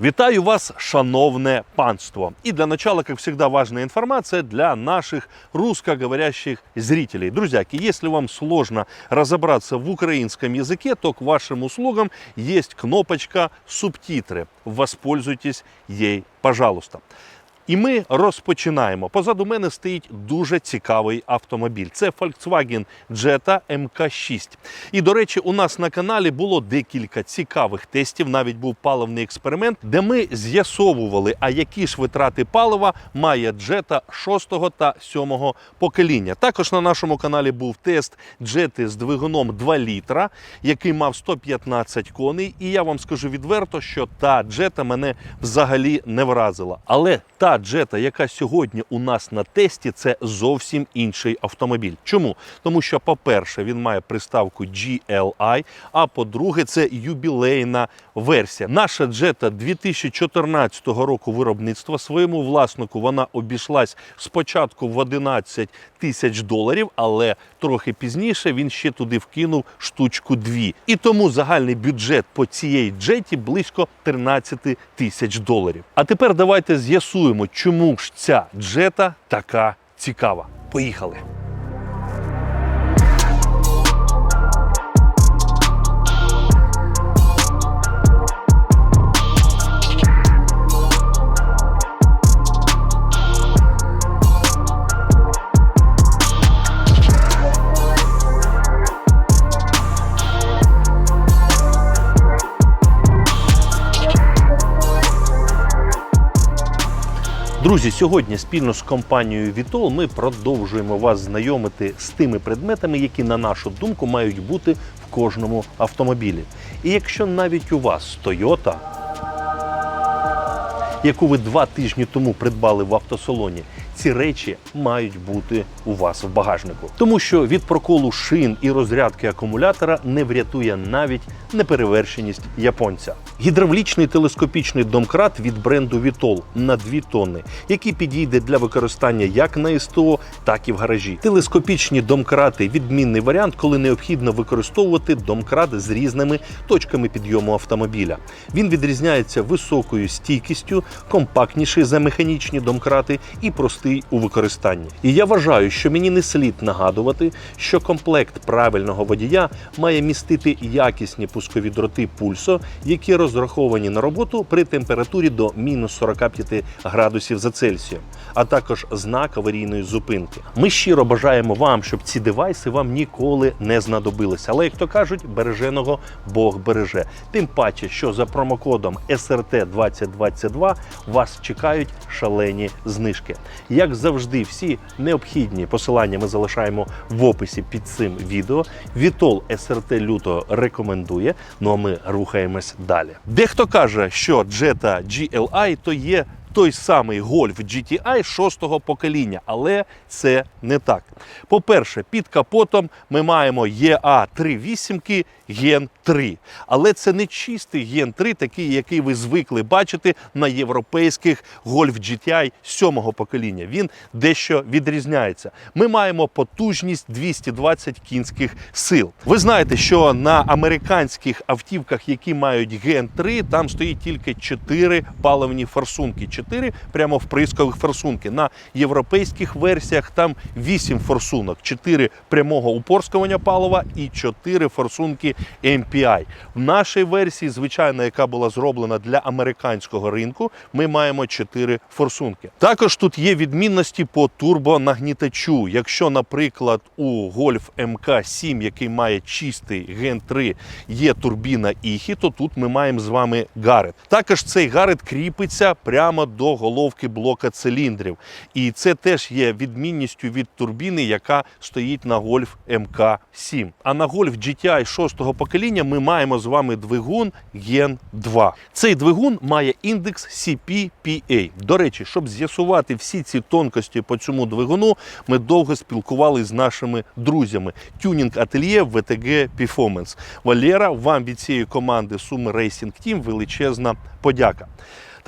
Витаю вас, шановное панство. И для начала, как всегда, важная информация для наших русскоговорящих зрителей. Друзьяки, если вам сложно разобраться в украинском языке, то к вашим услугам есть кнопочка «Субтитры». Воспользуйтесь ей, пожалуйста. І ми розпочинаємо. Позаду мене стоїть дуже цікавий автомобіль. Це Volkswagen Jetta MK6. І до речі, у нас на каналі було декілька цікавих тестів. Навіть був паливний експеримент, де ми з'ясовували, а які ж витрати палива має Jetta 6 та 7 покоління. Також на нашому каналі був тест Jetta з двигуном 2 літра, який мав 115 коней. І я вам скажу відверто, що та Jetta мене взагалі не вразила. Але та Jetta, яка сьогодні у нас на тесті, це зовсім інший автомобіль. Чому? Тому що, по-перше, він має приставку GLI, а по-друге, це юбілейна версія. Наша Jetta 2014 року виробництва своєму власнику вона обійшлась спочатку в 11 тисяч доларів, але трохи пізніше він ще туди вкинув штучку дві. І тому загальний бюджет по цієї джеті близько 13 тисяч доларів. А тепер давайте з'ясуємо, чому ж ця джета така цікава. Поїхали! Друзі, сьогодні спільно з компанією Vitol ми продовжуємо вас знайомити з тими предметами, які, на нашу думку, мають бути в кожному автомобілі. І якщо навіть у вас Toyota, яку ви два тижні тому придбали в автосалоні, ці речі мають бути у вас в багажнику. Тому що від проколу шин і розрядки акумулятора не врятує навіть неперевершеність японця. Гідравлічний телескопічний домкрат від бренду Vitol на 2 тонни, який підійде для використання як на СТО, так і в гаражі. Телескопічні домкрати відмінний варіант, коли необхідно використовувати домкрат з різними точками підйому автомобіля. Він відрізняється високою стійкістю, компактніший за механічні домкрати і простий у використанні. І я вважаю, що мені не слід нагадувати, що комплект правильного водія має містити якісні пускові дроти пульсо, які розраховані на роботу при температурі до мінус 45 градусів за Цельсієм, а також знак аварійної зупинки. Ми щиро бажаємо вам, щоб ці девайси вам ніколи не знадобилися. Але як то кажуть, береженого Бог береже. Тим паче, що за промокодом SRT 2022 вас чекають шалені знижки. Як завжди, всі необхідні посилання ми залишаємо в описі під цим відео. Вітол SRT лютого рекомендує. Ну а ми рухаємось далі. Дехто каже, що Jetta GLI то є той самий Golf GTI шостого покоління, але це не так. По-перше, під капотом ми маємо EA 3.8 Gen 3. Але це не чистий Gen 3, такий, який ви звикли бачити на європейських Golf GTI сьомого покоління. Він дещо відрізняється. Ми маємо потужність 220 кінських сил. Ви знаєте, що на американських автівках, які мають Gen 3, там стоїть тільки 4 паливні форсунки. 4 прямо вприскових форсунки. На європейських версіях там 8 форсунок, 4 прямого упорскування палива і 4 форсунки MPI. В нашій версії, звичайно, яка була зроблена для американського ринку, ми маємо 4 форсунки. Також тут є відмінності по турбонагнітачу. Якщо, наприклад, у Golf MK7, який має чистий Gen 3, є турбіна Іхі, то тут ми маємо з вами гарет. Також цей гарет кріпиться прямо до головки блока циліндрів. І це теж є відмінністю від турбіни, яка стоїть на Golf MK7. А на Golf GTI 6 покоління ми маємо з вами двигун Gen 2. Цей двигун має індекс CPPA. До речі, щоб з'ясувати всі ці тонкості по цьому двигуну, ми довго спілкувалися з нашими друзями. Тюнінг ательє VTG Performance. Валера, вам від цієї команди Суми Racing Team величезна подяка.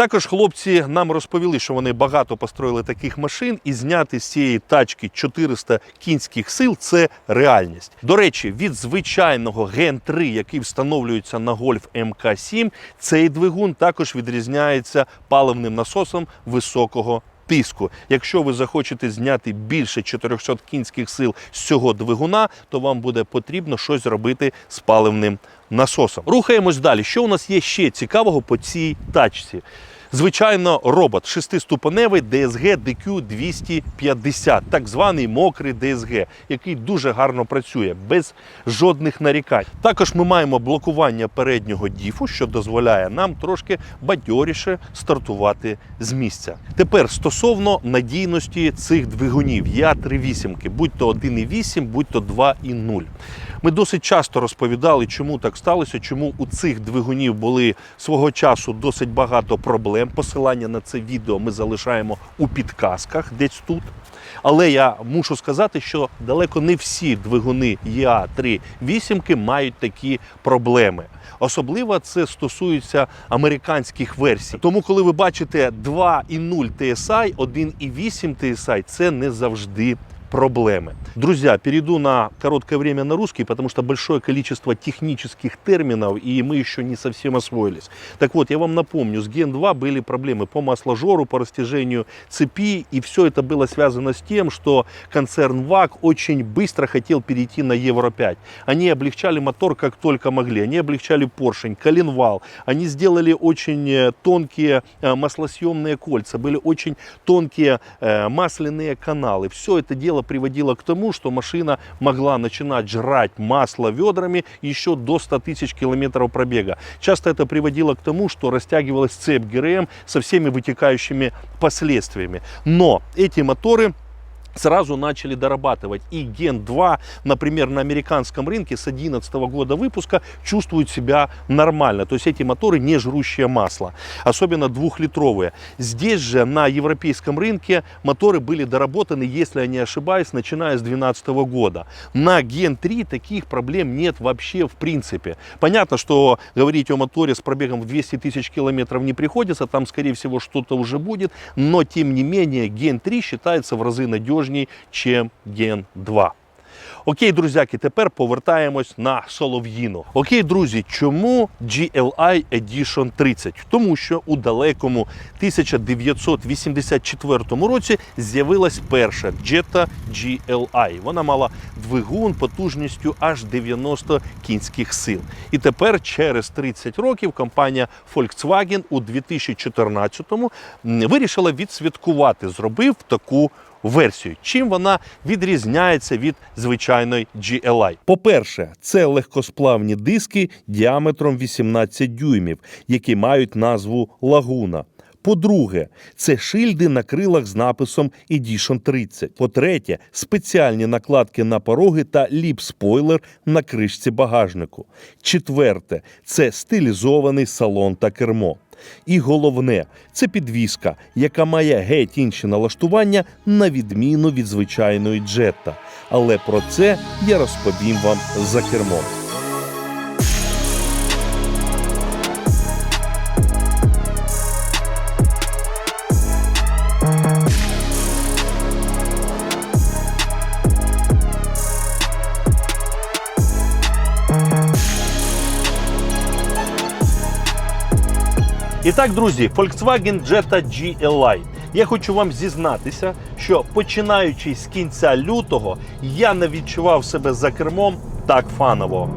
Також хлопці нам розповіли, що вони багато построїли таких машин, і зняти з цієї тачки 400 кінських сил це реальність. До речі, від звичайного Gen 3, який встановлюється на Golf MK7, цей двигун також відрізняється паливним насосом високого тиску. Якщо ви захочете зняти більше 400 кінських сил з цього двигуна, то вам буде потрібно щось робити з паливним насосом. Рухаємось далі. Що у нас є ще цікавого по цій тачці? Звичайно, робот шестиступеневий DSG DQ 250, так званий мокрий DSG, який дуже гарно працює, без жодних нарікань. Також ми маємо блокування переднього діфу, що дозволяє нам трошки бадьоріше стартувати з місця. Тепер стосовно надійності цих двигунів, я 3.8, будь то 1.8, будь то 2.0. Ми досить часто розповідали, чому так сталося, чому у цих двигунів були свого часу досить багато проблем. Посилання на це відео ми залишаємо у підказках десь тут. Але я мушу сказати, що далеко не всі двигуни EA3 вісімки мають такі проблеми. Особливо це стосується американських версій. Тому, коли ви бачите 2.0 TSI, 1.8 TSI, це не завжди проблемы. Друзья, перейду на короткое время на русский, потому что большое количество технических терминов, и мы еще не совсем освоились. Так вот, я вам напомню, с Gen 2 были проблемы по масложору, по растяжению цепи, и все это было связано с тем, что концерн ВАК очень быстро хотел перейти на Евро 5. Они облегчали мотор как только могли, они облегчали поршень, коленвал, они сделали очень э, тонкие э, маслосъемные кольца, были очень тонкие э, масляные каналы. Все это дело приводило к тому, что машина могла начинать жрать масло ведрами еще до 100 тысяч километров пробега. Часто это приводило к тому, что растягивалась цепь ГРМ со всеми вытекающими последствиями. Но эти моторы сразу начали дорабатывать. И Ген 2, например, на американском рынке с 2011 года выпуска чувствуют себя нормально. То есть эти моторы не жрущие масло, особенно двухлитровые. Здесь же на европейском рынке моторы были доработаны, если я не ошибаюсь, начиная с 2012 года. На Ген 3 таких проблем нет вообще в принципе. Понятно, что говорить о моторе с пробегом в 200 тысяч километров не приходится, там скорее всего что-то уже будет, но тем не менее Ген 3 считается в разы надежнее, чем Ген 2. Окей, друзяки, тепер повертаємось на Солов'їну. Окей, друзі, чому GLI Edition 30? Тому що у далекому 1984 році з'явилась перша Jetta GLI. Вона мала двигун потужністю аж 90 кінських сил. І тепер, через 30 років, компанія Volkswagen у 2014-му вирішила відсвяткувати, зробив таку версію. Чим вона відрізняється від звичайної GLI? По-перше, це легкосплавні диски діаметром 18 дюймів, які мають назву Лагуна. По-друге, це шильди на крилах з написом Edition 30. По-третє, спеціальні накладки на пороги та ліп-спойлер на кришці багажнику. Четверте, це стилізований салон та кермо. І головне, це підвіска, яка має геть інші налаштування на відміну від звичайної джетта. Але про це я розповім вам за кермом. І так, друзі, Volkswagen Jetta GLI. Я хочу вам зізнатися, що починаючи з кінця лютого, я не відчував себе за кермом так фаново.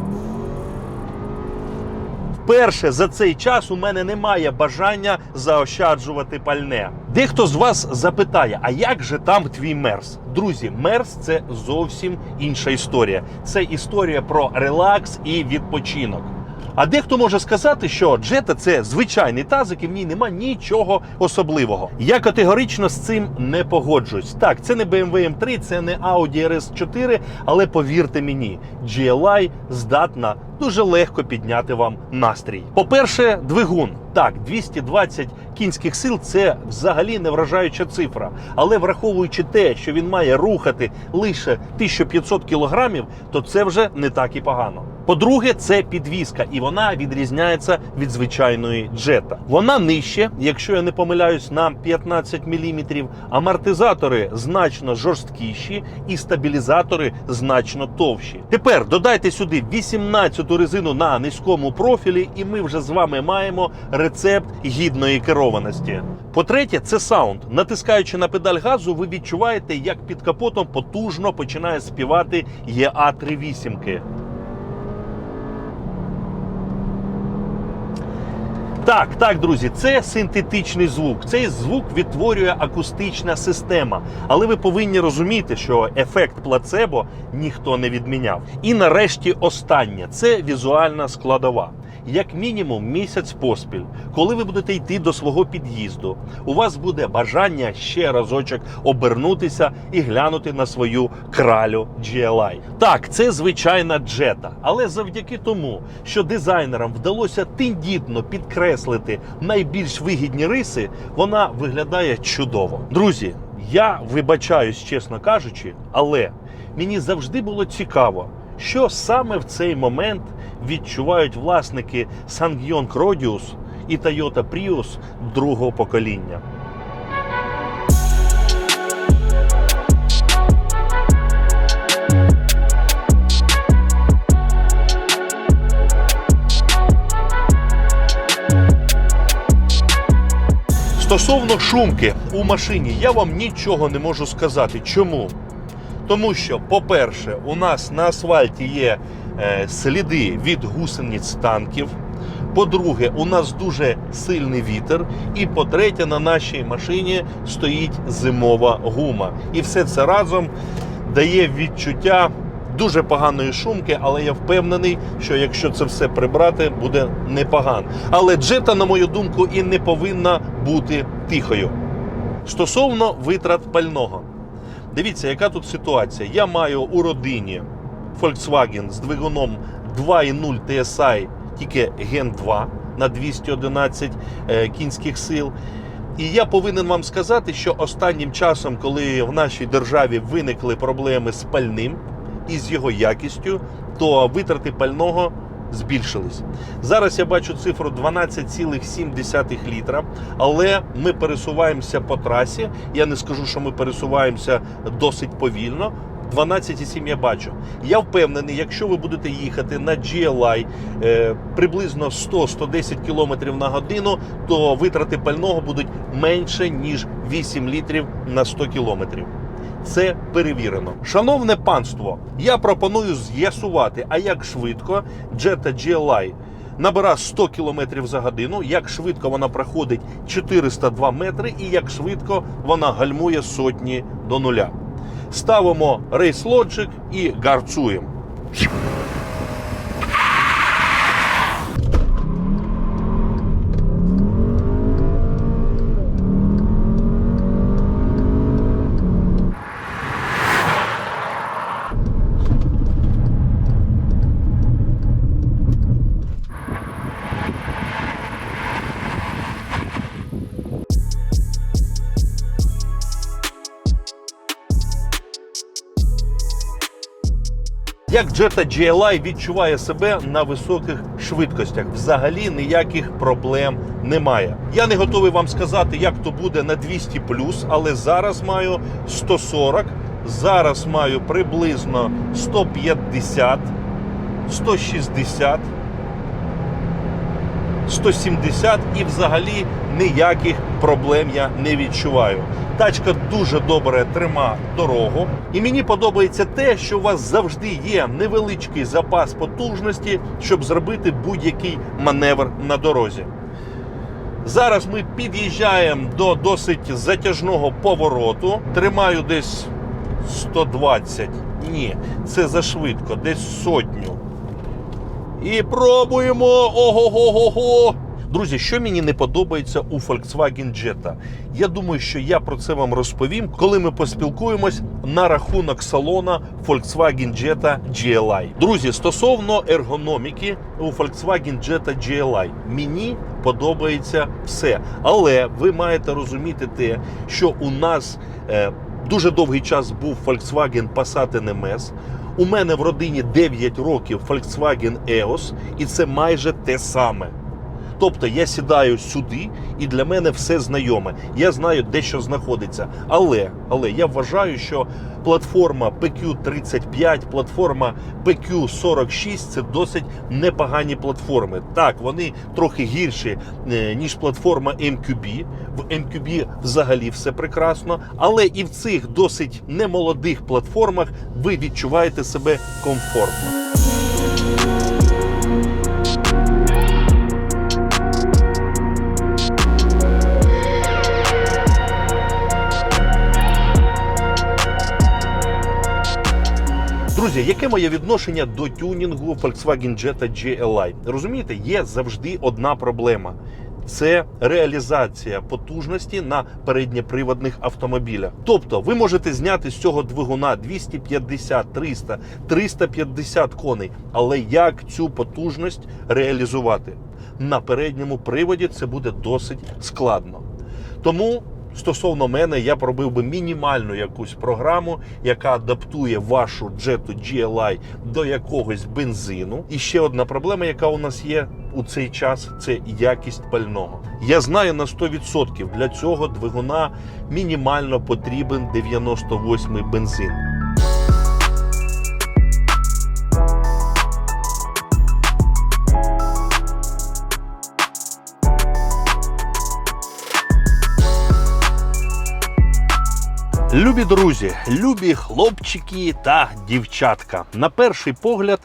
Вперше за цей час у мене немає бажання заощаджувати пальне. Дехто з вас запитає, а як же там твій мерс? Друзі, мерс це зовсім інша історія. Це історія про релакс і відпочинок. А дехто може сказати, що джета це звичайний тазик і в ній нема нічого особливого. Я категорично з цим не погоджуюсь. Так, це не BMW M3, це не Audi RS4, але повірте мені, GLI здатна дуже легко підняти вам настрій. По-перше, двигун. Так, 220 кінських сил це взагалі не вражаюча цифра. Але враховуючи те, що він має рухати лише 1500 кілограмів, то це вже не так і погано. По-друге, це підвізка, і вона відрізняється від звичайної джета. Вона нижче, якщо я не помиляюсь, на 15 мм, амортизатори значно жорсткіші і стабілізатори значно товщі. Тепер додайте сюди ту резину на низькому профілі, і ми вже з вами маємо рецепт гідної керованості. По-третє, це саунд. Натискаючи на педаль газу, ви відчуваєте, як під капотом потужно починає співати ЕА-38. Так, так, друзі, це синтетичний звук. Цей звук відтворює акустична система. Але ви повинні розуміти, що ефект плацебо ніхто не відміняв. І нарешті останнє це візуальна складова. Як мінімум місяць поспіль, коли ви будете йти до свого під'їзду, у вас буде бажання ще разочок обернутися і глянути на свою кралю GLI. Так, це звичайна джета, але завдяки тому, що дизайнерам вдалося тендітно підкреслити найбільш вигідні риси, вона виглядає чудово. Друзі, я вибачаюсь, чесно кажучи, але мені завжди було цікаво, що саме в цей момент відчувають власники Ssangyong Rodius і Toyota Prius другого покоління. Стосовно шумки у машині, я вам нічого не можу сказати. Чому? Тому що, по-перше, у нас на асфальті є сліди від гусениць танків. По-друге, у нас дуже сильний вітер. І по-третє, на нашій машині стоїть зимова гума. І все це разом дає відчуття дуже поганої шумки, але я впевнений, що якщо це все прибрати, буде непогано. Але джета, на мою думку, і не повинна бути тихою. Стосовно витрат пального. Дивіться, яка тут ситуація. Я маю у родині Volkswagen з двигуном 2.0 TSI, тільки Gen 2 на 211 е, кінських сил. І я повинен вам сказати, що останнім часом, коли в нашій державі виникли проблеми з пальним і з його якістю, то витрати пального збільшились. Зараз я бачу цифру 12,7 літра, але ми пересуваємося по трасі. Я не скажу, що ми пересуваємося досить повільно. 12,7 я бачу. Я впевнений, якщо ви будете їхати на GLI е, приблизно 100-110 км на годину, то витрати пального будуть менше ніж 8 літрів на 100 кілометрів. Це перевірено. Шановне панство, я пропоную з'ясувати, а як швидко Jetta GLI набира 100 км за годину, як швидко вона проходить 402 метри і як швидко вона гальмує сотні до нуля. Ставимо рейс-лоджик і гарцуємо. Як Jetta GLI відчуває себе на високих швидкостях? Взагалі ніяких проблем немає. Я не готовий вам сказати, як то буде на 200 але зараз маю 140, зараз маю приблизно 150, 160. 170 і взагалі ніяких проблем я не відчуваю. Тачка дуже добре трима дорогу, і мені подобається те, що у вас завжди є невеличкий запас потужності, щоб зробити будь-який маневр на дорозі. Зараз ми під'їжджаємо до досить затяжного повороту. Тримаю десь 120. Ні, це зашвидко, десь сотню. І пробуємо. Ого-го-го-го. Друзі, що мені не подобається у Volkswagen Jetta? Я думаю, що я про це вам розповім, коли ми поспілкуємось на рахунок салона Volkswagen Jetta GLI. Друзі, стосовно ергономіки у Volkswagen Jetta GLI, мені подобається все. Але ви маєте розуміти те, що у нас е, дуже довгий час був Volkswagen Passat NMS. У мене в родині 9 років Volkswagen EOS, і це майже те саме. Тобто я сідаю сюди, і для мене все знайоме. Я знаю, де що знаходиться. Але, але я вважаю, що платформа PQ35, платформа PQ46 це досить непогані платформи. Так, вони трохи гірші, е, ніж платформа MQB. В MQB взагалі все прекрасно. Але і в цих досить немолодих платформах ви відчуваєте себе комфортно. Друзі, яке моє відношення до тюнінгу Volkswagen Jetta GLI? Розумієте, є завжди одна проблема. Це реалізація потужності на передньоприводних автомобілях. Тобто, ви можете зняти з цього двигуна 250, 300, 350 коней. Але як цю потужність реалізувати на передньому приводі? Це буде досить складно. Тому стосовно мене, я пробив би мінімальну якусь програму, яка адаптує вашу джету GLI до якогось бензину. І ще одна проблема, яка у нас є у цей час, це якість пального. Я знаю на 100% для цього двигуна мінімально потрібен 98-й бензин. Любі друзі, любі хлопчики та дівчатка. На перший погляд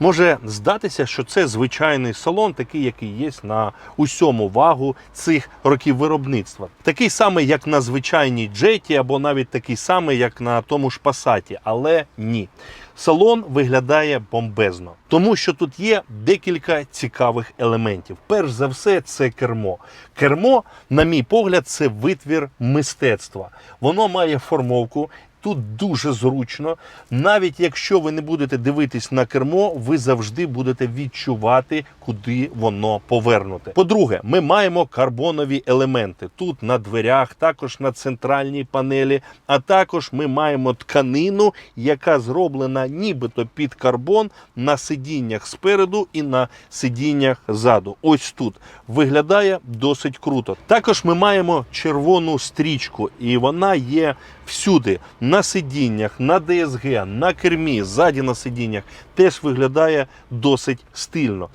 може здатися, що це звичайний салон, такий, який є на усьому вагу цих років виробництва. Такий самий, як на звичайній джеті, або навіть такий самий, як на тому ж пасаті. Але ні. Салон виглядає бомбезно, тому що тут є декілька цікавих елементів. Перш за все, це кермо. Кермо, на мій погляд, це витвір мистецтва. Воно має формовку. Тут дуже зручно. Навіть якщо ви не будете дивитись на кермо, ви завжди будете відчувати, куди воно повернуте. По-друге, ми маємо карбонові елементи тут на дверях, також на центральній панелі, а також ми маємо тканину, яка зроблена нібито під карбон на сидіннях спереду і на сидіннях ззаду. Ось тут виглядає досить круто. Також ми маємо червону стрічку, і вона є всюди на сидіннях, на ДСГ, на кермі, ззаді на сидіннях теж виглядає досить стильно.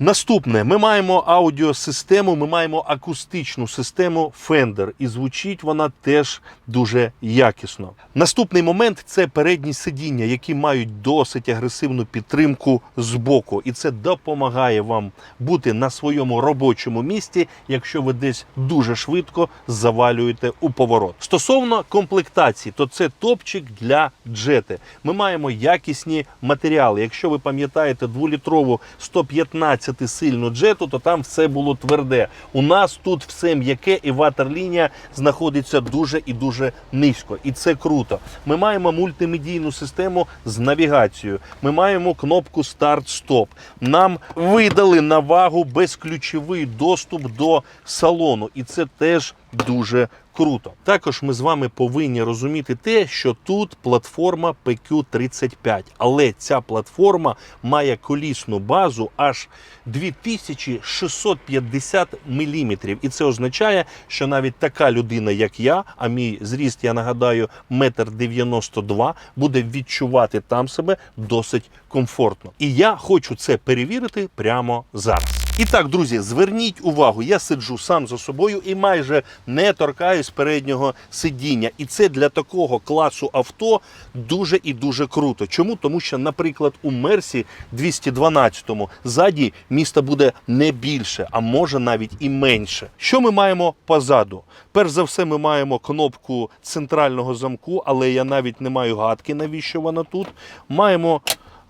Наступне, ми маємо аудіосистему, ми маємо акустичну систему Fender, і звучить вона теж дуже якісно. Наступний момент це передні сидіння, які мають досить агресивну підтримку з боку, і це допомагає вам бути на своєму робочому місці, якщо ви десь дуже швидко завалюєте у поворот. Стосовно комплектації, то це топчик для джети. Ми маємо якісні матеріали. Якщо ви пам'ятаєте дволітрову 115 сильну джету, то там все було тверде. У нас тут все м'яке і ватерлінія знаходиться дуже і дуже низько. І це круто. Ми маємо мультимедійну систему з навігацією. Ми маємо кнопку старт-стоп. Нам видали на вагу безключовий доступ до салону, і це теж дуже круто. Також ми з вами повинні розуміти те, що тут платформа PQ35, але ця платформа має колісну базу аж 2650 мм. І це означає, що навіть така людина, як я, а мій зріст, я нагадаю, 1,92 м, буде відчувати там себе досить комфортно. І я хочу це перевірити прямо зараз. І так, друзі, зверніть увагу, я сиджу сам за собою і майже не торкаюсь переднього сидіння. І це для такого класу авто дуже і дуже круто. Чому? Тому що, наприклад, у Мерсі 212-му ззаді міста буде не більше, а може навіть і менше. Що ми маємо позаду? Перш за все, ми маємо кнопку центрального замку, але я навіть не маю гадки, навіщо вона тут. Маємо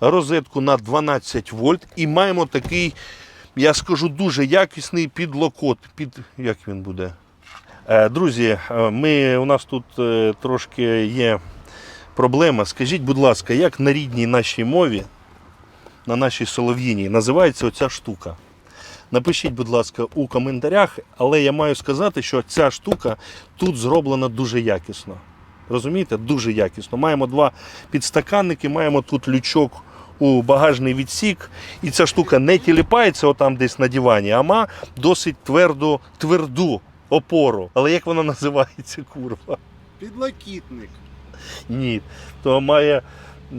розетку на 12 вольт і маємо такий я скажу дуже якісний підлокот. Під як він буде? Е, Друзі, е, ми, у нас тут е, трошки є проблема. Скажіть, будь ласка, як на рідній нашій мові, на нашій солов'їній, називається оця штука? Напишіть, будь ласка, у коментарях, але я маю сказати, що ця штука тут зроблена дуже якісно. Розумієте? Дуже якісно. Маємо два підстаканники, маємо тут лючок у багажний відсік, і ця штука не тіліпається отам десь на дивані, а ма досить тверду, тверду опору. Але як вона називається, курва? Підлокітник. Ні, то має,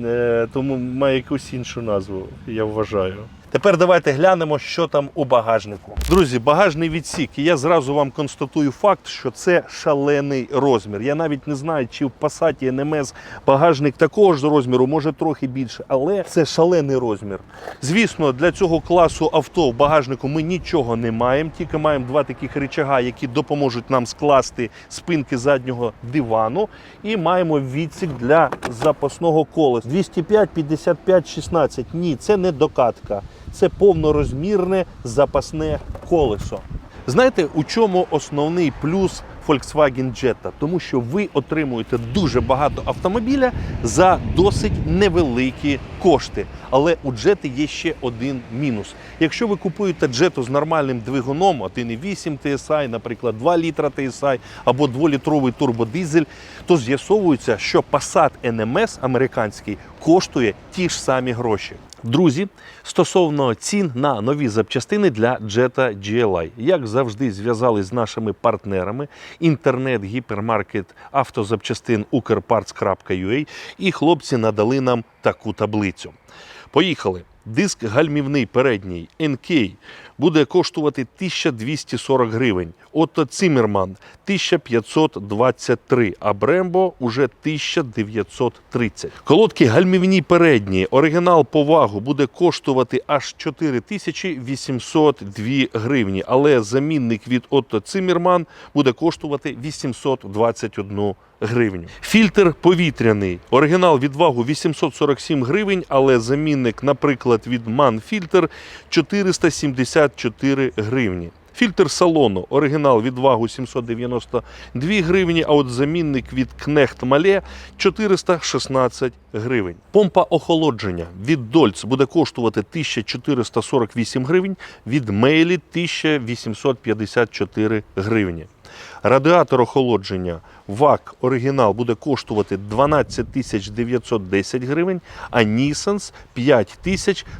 е, тому має якусь іншу назву, я вважаю. Тепер давайте глянемо, що там у багажнику. Друзі, багажний відсік. І я зразу вам констатую факт, що це шалений розмір. Я навіть не знаю, чи в Passat NMS багажник такого ж розміру, може трохи більше, але це шалений розмір. Звісно, для цього класу авто в багажнику ми нічого не маємо, тільки маємо два таких рычага, які допоможуть нам скласти спинки заднього дивану. І маємо відсік для запасного колеса. 205, 55, 16. Ні, це не докатка. Це повнорозмірне запасне колесо. Знаєте, у чому основний плюс Volkswagen Jetta? Тому що ви отримуєте дуже багато автомобіля за досить невеликі кошти. Але у Jetta є ще один мінус. Якщо ви купуєте Jetta з нормальним двигуном, 1,8 TSI, наприклад, 2 літра TSI або 2-літровий турбодизель, то з'ясовується, що Passat NMS американський коштує ті ж самі гроші. Друзі, стосовно цін на нові запчастини для Jetta GLI, як завжди, зв'язались з нашими партнерами інтернет-гіпермаркет автозапчастин Ukrparts.ua і хлопці надали нам таку таблицю. Поїхали. Диск гальмівний передній NK буде коштувати 1240 гривень. Отто Циммерман 1523, а Брембо уже 1930. Колодки гальмівні передні. Оригінал по вагу буде коштувати аж 4802 гривні, але замінник від Отто Циммерман буде коштувати 821 гривню. Фільтр повітряний. Оригінал від вагу 847 гривень, але замінник, наприклад, від Манфільтр 474 гривні. Фільтр салону. Оригінал від вагу 792 гривні, а от замінник від Кнехт Мале 416 гривень. Помпа охолодження від Дольц буде коштувати 1448 гривень, від Мейлі 1854 гривні. Радіатор охолодження ВАК оригінал буде коштувати 12 910 гривень, а Нісенс 5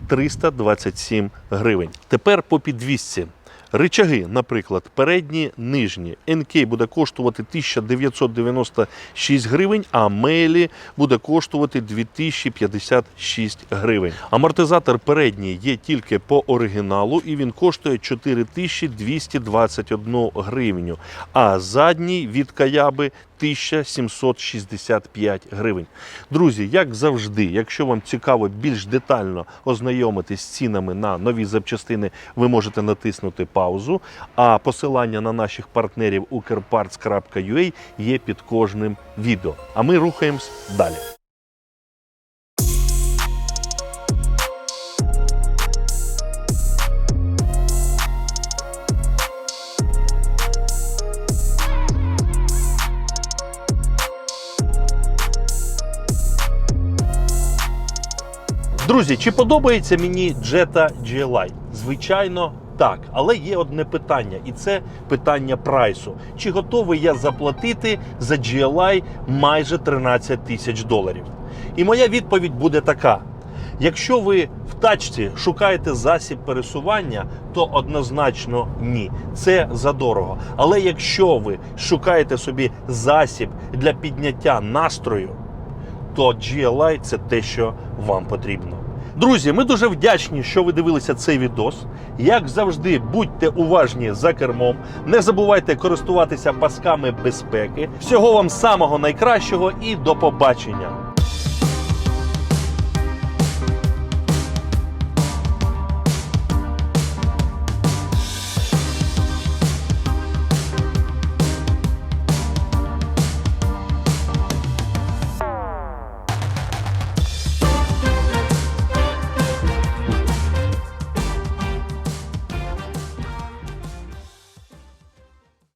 327 гривень. Тепер по підвісці. Ричаги, наприклад, передні, нижні. НК буде коштувати 1996 гривень, а мелі буде коштувати 2056 гривень. Амортизатор передній є тільки по оригіналу і він коштує 4221 гривню, а задній від Каяби 1765 гривень. Друзі, як завжди, якщо вам цікаво більш детально ознайомитись з цінами на нові запчастини, ви можете натиснути паузу. А посилання на наших партнерів ukerparts.ua є під кожним відео. А ми рухаємось далі. Друзі, чи подобається мені Jetta GLI? Звичайно, так. Але є одне питання, і це питання прайсу. Чи готовий я заплатити за GLI майже 13 тисяч доларів? І моя відповідь буде така: якщо ви в тачці шукаєте засіб пересування, то однозначно ні. Це задорого. Але якщо ви шукаєте собі засіб для підняття настрою, то GLI це те, що вам потрібно. Друзі, ми дуже вдячні, що ви дивилися цей відос. Як завжди, будьте уважні за кермом. Не забувайте користуватися пасками безпеки. Всього вам самого найкращого і до побачення!